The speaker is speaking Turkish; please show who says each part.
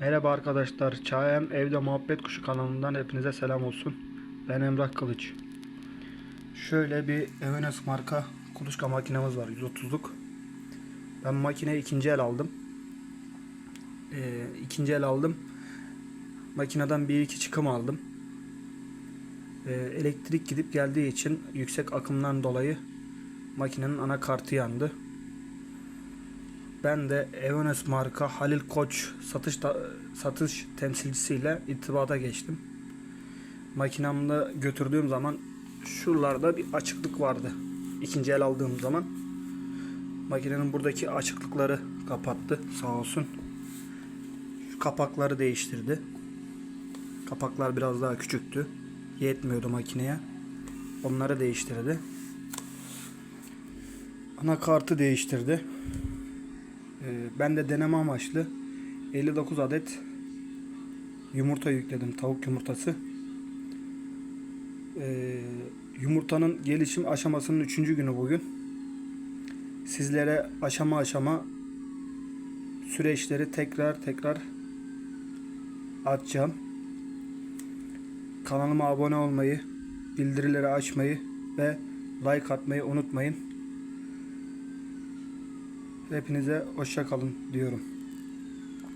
Speaker 1: Merhaba arkadaşlar. Çayem Evde Muhabbet Kuşu kanalından hepinize selam olsun. Ben Emrah Kılıç. Şöyle bir Evenes marka kuluçka makinemiz var 130'luk. Ben makineyi ikinci el aldım. Ee, ikinci el aldım. Makineden bir iki çıkım aldım. Ee, elektrik gidip geldiği için yüksek akımdan dolayı makinenin anakartı yandı. Ben de Evones marka Halil Koç satış da, satış temsilcisiyle irtibata geçtim. Makinamda götürdüğüm zaman şuralarda bir açıklık vardı. İkinci el aldığım zaman makinenin buradaki açıklıkları kapattı sağ olsun. Şu kapakları değiştirdi. Kapaklar biraz daha küçüktü. Yetmiyordu makineye. Onları değiştirdi. Anakartı değiştirdi. Ee, ben de deneme amaçlı 59 adet yumurta yükledim. Tavuk yumurtası. Ee, yumurtanın gelişim aşamasının 3. günü bugün. Sizlere aşama aşama süreçleri tekrar tekrar atacağım. Kanalıma abone olmayı, bildirileri açmayı ve like atmayı unutmayın. Hepinize hoşça kalın diyorum.